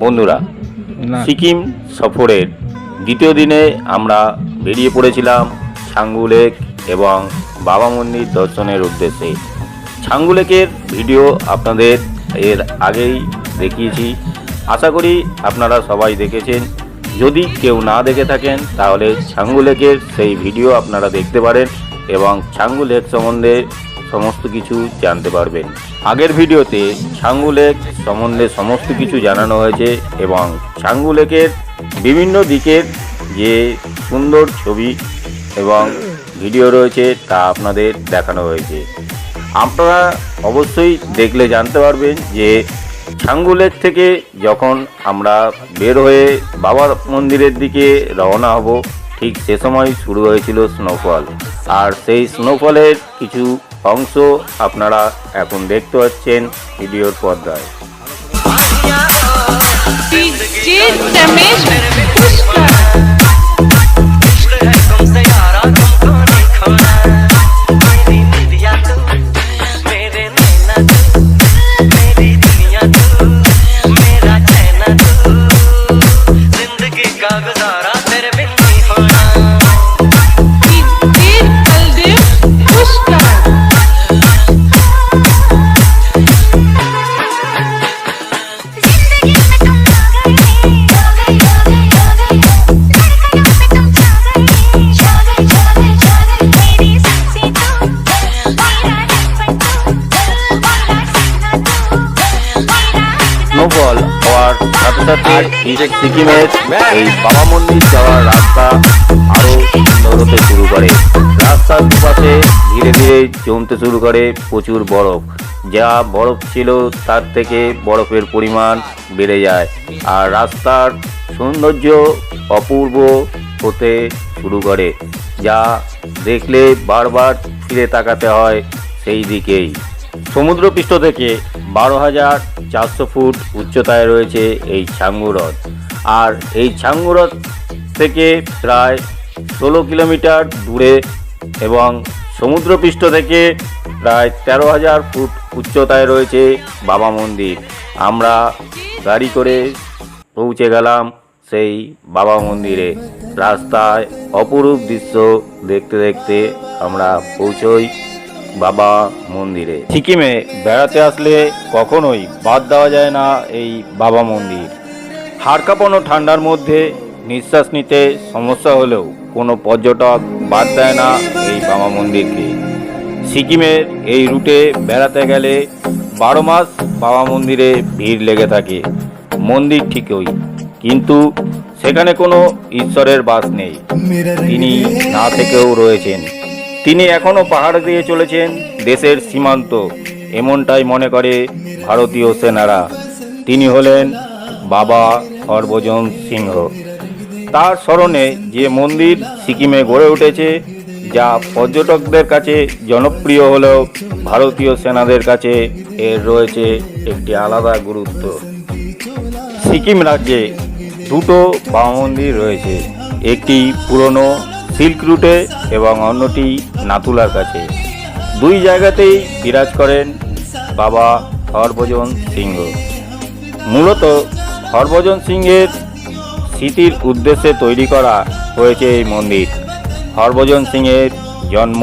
বন্ধুরা সিকিম সফরের দ্বিতীয় দিনে আমরা বেরিয়ে পড়েছিলাম ছাঙ্গু লেক এবং বাবা মন্দির দর্শনের উদ্দেশ্যে। ছাঙ্গু লেকের ভিডিও আপনাদের এর আগেই দেখিয়েছি। আশা করি আপনারা সবাই দেখেছেন। যদি কেউ না দেখে থাকেন তাহলে ছাঙ্গু লেকের সেই ভিডিও আপনারা দেখতে পারেন এবং ছাঙ্গু লেক সম্বন্ধে সমস্ত কিছু জানতে পারবেন। আগের ভিডিওতে ছাঙ্গু লেক সম্বন্ধে সমস্ত কিছু জানানো হয়েছে এবং ছাঙ্গু লেকের বিভিন্ন দিকের যে সুন্দর ছবি এবং ভিডিও রয়েছে তা আপনাদের দেখানো হয়েছে। আপনারা অবশ্যই দেখলে জানতে পারবেন যে ছাঙ্গু লেক থেকে যখন আমরা বের হয়ে বাবার মন্দিরের দিকে রওনা হব, ঠিক সে সময় শুরু হয়েছিল স্নোফল। আর সেই স্নোফলের কিছু অংশ আপনারা এখন দেখতে পাচ্ছেন ভিডিওর পর্দায় डीजे रमेश এই সিকিমের এই বাবা মন্দির যাওয়ার রাস্তা আরও সুন্দর হতে শুরু করে। রাস্তার দুপাশে ধীরে ধীরে জমতে শুরু করে প্রচুর বরফ। যা বরফ ছিল তার থেকে বরফের পরিমাণ বেড়ে যায়। আর রাস্তার সৌন্দর্য অপূর্ব হতে শুরু করে, যা দেখলে বারবার ফিরে তাকাতে হয় সেই দিকেই সমুদ্রপৃষ্ঠ থেকে বারো হাজার চারশো ফুট উচ্চতায় রয়েছে এই ছাঙ্গু হ্রদ। আর এই ছাঙ্গু হ্রদ থেকে প্রায় ষোলো কিলোমিটার দূরে এবং সমুদ্রপৃষ্ঠ থেকে প্রায় তেরো হাজার ফুট উচ্চতায় রয়েছে বাবা মন্দির। আমরা গাড়ি করে পৌঁছে গেলাম সেই বাবা মন্দিরে। রাস্তায় অপরূপ দৃশ্য দেখতে দেখতে আমরা পৌঁছই। বাবা মন্দিরে। সিকিমে বেড়াতে আসলে কখনোই বাদ দেওয়া যায় না এই বাবা মন্দির। হাড় কাঁপানো ঠান্ডার মধ্যে নিঃশ্বাস নিতে সমস্যা হলেও কোনো পর্যটক বাদ দেয় না এই বাবা মন্দিরকে। সিকিমের এই রুটে বেড়াতে গেলে বারো মাস বাবা মন্দিরে ভিড় লেগে থাকে। মন্দির ঠিকই কিন্তু সেখানে কোনো ঈশ্বরের বাস নেই। তিনি না থেকেও রয়েছেন। তিনি এখনও পাহাড় দিয়ে চলেছেন দেশের সীমান্ত। এমনটাই মনে করে ভারতীয় সেনারা। তিনি হলেন বাবা হরভজন সিংহ। তার স্মরণে যে মন্দির সিকিমে গড়ে উঠেছে, যা পর্যটকদের কাছে জনপ্রিয় হলেও ভারতীয় সেনাদের কাছে এর রয়েছে একটি আলাদা গুরুত্ব। সিকিম রাজ্যে দুটো বাবা মন্দির রয়েছে। একটি পুরনো সিল্ক রুটে এবং অন্যটি নাতুলার কাছে। দুই জায়গাতেই বিরাজ করেন বাবা হরভজন সিংহ। মূলত হরভজন সিংহের স্মৃতির উদ্দেশ্যে তৈরি করা হয়েছে এই মন্দির। হরভজন সিংয়ের জন্ম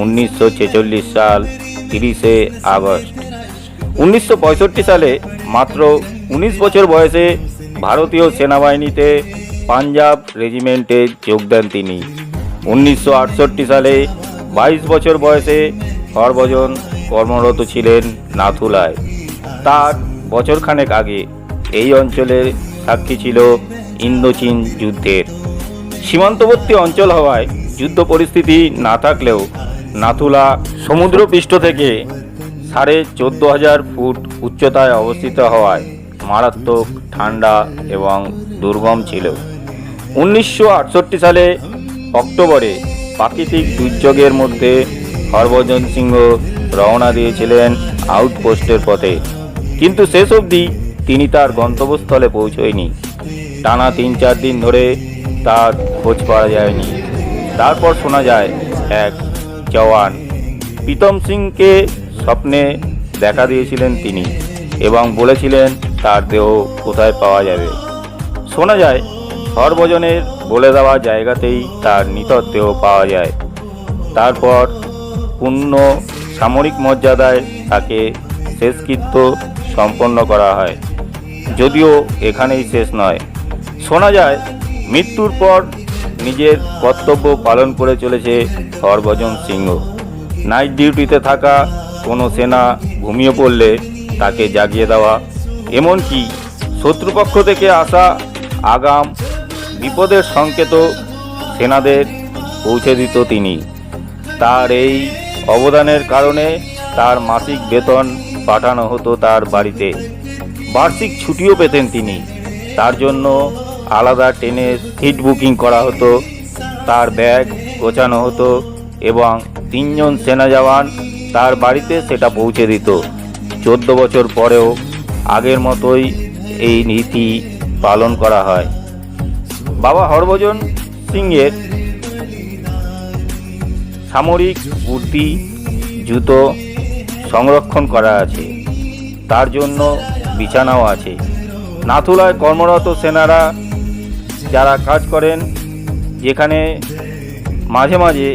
উনিশশো ছেচল্লিশ সাল তিরিশে আগস্ট। উনিশশো পঁয়ষট্টি সালে মাত্র উনিশ বছর বয়সে ভারতীয় সেনাবাহিনীতে পাঞ্জাব রেজিমেন্টে যোগ দেন তিনি। উনিশশো আটষট্টি সালে বাইশ বছর বয়সে হরভজন কর্মরত ছিলেন নাথুলায়। তার বছরখানেক আগে এই অঞ্চলের সাক্ষী ছিল ইন্দোচীন যুদ্ধের। সীমান্তবর্তী অঞ্চল হওয়ায় যুদ্ধ পরিস্থিতি না থাকলেও নাথুলা সমুদ্রপৃষ্ঠ থেকে সাড়ে চোদ্দ হাজার ফুট উচ্চতায় অবস্থিত হওয়ায় মারাত্মক ঠান্ডা এবং দুর্গম ছিল। উনিশশো আটষট্টি সালে অক্টোবরে প্রাকৃতিক দুর্যোগের মধ্যে হরভজন সিংহ রওনা দিয়েছিলেন আউটপোস্টের পথে। কিন্তু শেষ অবধি তিনি তার গন্তব্যস্থলে পৌঁছয়নি। টানা তিন চার দিন ধরে তার খোঁজ পাওয়া যায়নি। তারপর শোনা যায়, এক জওয়ান প্রীতম সিংকে স্বপ্নে দেখা দিয়েছিলেন তিনি এবং বলেছিলেন, তার দেহ কোথায় পাওয়া যাবে? শোনা যায় সর্বজনের বলে দেওয়া জায়গাতেই তার দেহ পাওয়া যায়। তারপর পূর্ণ সামরিক মর্যাদায় তাকে শেষকৃত্য সম্পন্ন করা হয়। যদিও এখানেই শেষ নয়। শোনা যায়, মৃত্যুর পর নিজের কর্তব্য পালন করে চলেছে সর্বজন সিংহ। নাইট ডিউটিতে থাকা কোনো সেনা ঘুমিয়ে পড়লে তাকে জাগিয়ে দেওয়া। এমনকি শত্রুপক্ষ থেকে আসা আগাম বিপদের সংকেত সেনাদের পৌঁছে দিত তিনি। তার এই অবদানের কারণে তার মাসিক বেতন পাঠানো হতো তার বাড়িতে। বার্ষিক ছুটিও পেতেন তিনি। তার জন্য আলাদা ট্রেনের সিট বুকিং করা হতো, তার ব্যাগ গোছানো হতো এবং তিনজন সেনা জওয়ান তার বাড়িতে সেটা পৌঁছে দিত। চোদ্দ বছর পরেও আগের মতোই এই নীতি পালন করা হয়। বাবা হরভজন সিংয়ের সামরিক কুর্তি জুতো সংরক্ষণ করা আছে। তার জন্য বিছানাও আছে। নাথুলায় কর্মরত সেনারা যারা কাজ করেন, যেখানে মাঝে মাঝে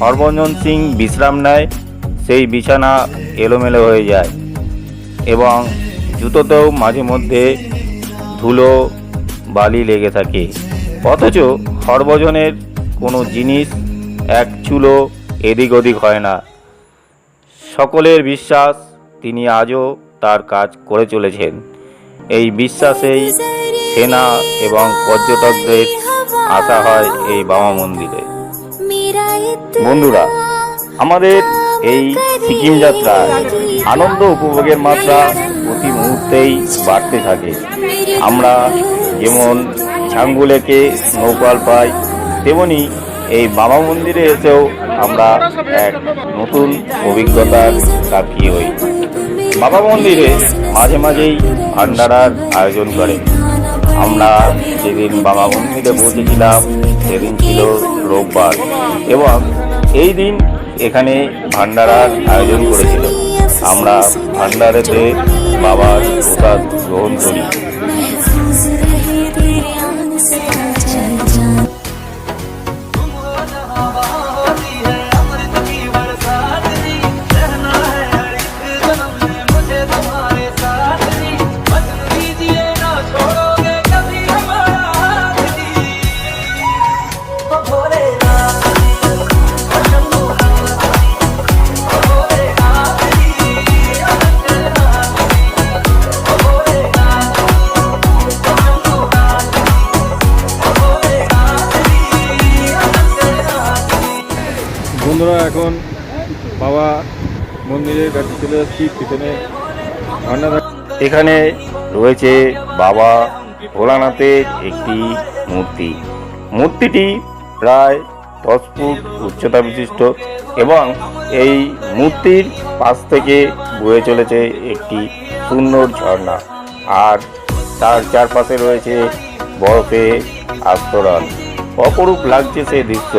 হরভঞ্জন সিং বিশ্রাম নেয়, সেই বিছানা এলোমেলো হয়ে যায় এবং জুতোতেও মাঝে মধ্যে ধুলো, বালি লেগে থাকে। অথচ হরভজনের কোনো জিনিস এক চুলো এদিক ওদিক হয় না। সকলের বিশ্বাস তিনি আজও তার কাজ করে চলেছেন। এই বিশ্বাসেই সেনা এবং পর্যটকদের আসা হয় এই বাবা মন্দিরে। বন্ধুরা, আমাদের এই সিকিম যাত্রায় আনন্দ উপভোগের মাত্রা প্রতি মুহূর্তেই বাড়তে থাকে। আমরা যেমন ছাঙ্গুলেকে নৌকাল পাই তেমনি এই বাবা মন্দিরে এসেও আমরা এক নতুন অভিজ্ঞতার সাক্ষী হই। বাবা মন্দিরে মাঝে মাঝেই ভান্ডারার আয়োজন করে। আমরা যেদিন বাবা মন্দিরে পৌঁছেছিলাম, সেদিন ছিল রোববার এবং এই দিন এখানে ভান্ডারার আয়োজন করেছিল। আমরা ভান্ডারেতে বাবার প্রসাদ গ্রহণ করি। বন্ধুরা, এখন বাবা মন্দিরের কাছে চলে যাচ্ছি, পিছনে এখানে রয়েছে বাবা ভোলানাথের একটি মূর্তি। মূর্তিটি প্রায় দশ ফুট উচ্চতা বিশিষ্ট এবং এই মূর্তির পাশ থেকে বয়ে চলেছে একটি সুন্দর ঝর্ণা আর তার চারপাশে রয়েছে বরফে আস্তরণ। অপরূপ লাগছে সেই দৃশ্য,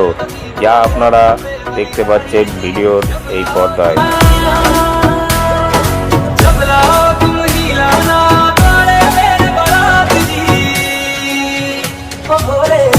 যা আপনারা দেখতে পাচ্ছেন ভিডিওর এই পর্দায়। Oh,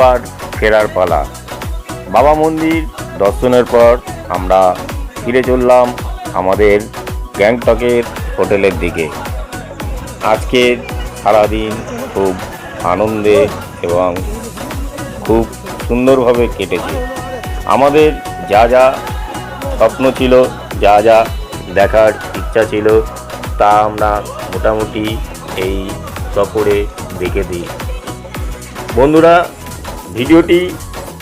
এবার ফেরার পালা। বাবা মন্দির দর্শনের পর আমরা ফিরে চললাম আমাদের গ্যাংটকের হোটেলের দিকে। আজকের সারাদিন খুব আনন্দে এবং খুব সুন্দরভাবে কেটেছে। আমাদের যা যা স্বপ্ন ছিল, যা যা দেখার ইচ্ছা ছিল, তা আমরা মোটামুটি এই সফরে দেখে দিই। বন্ধুরা ভিডিওটি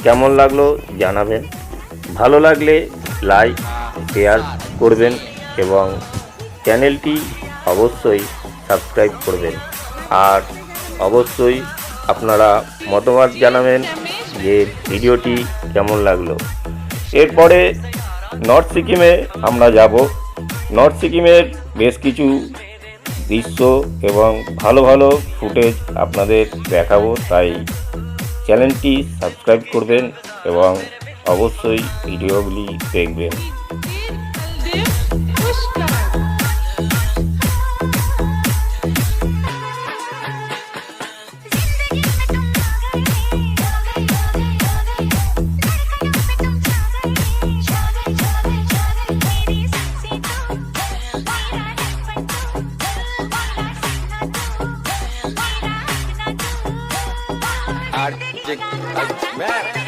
কেমন লাগল জানাবেন। ভালো লাগলে লাইক, শেয়ার করবেন এবং চ্যানেলটি অবশ্যই সাবস্ক্রাইব করবেন। আর অবশ্যই আপনারা মতামত জানাবেন যে ভিডিওটি কেমন লাগল। এরপরে নর্থ সিকিমে আমরা যাব। নর্থ সিকিমের বেশ কিছু দৃশ্য এবং ভালো ভালো ফুটেজ আপনাদের দেখাবো, তাই চ্যানেলটি সাবস্ক্রাইব করবেন এবং অবশ্যই ভিডিওগুলি দেখবেন। आज मैं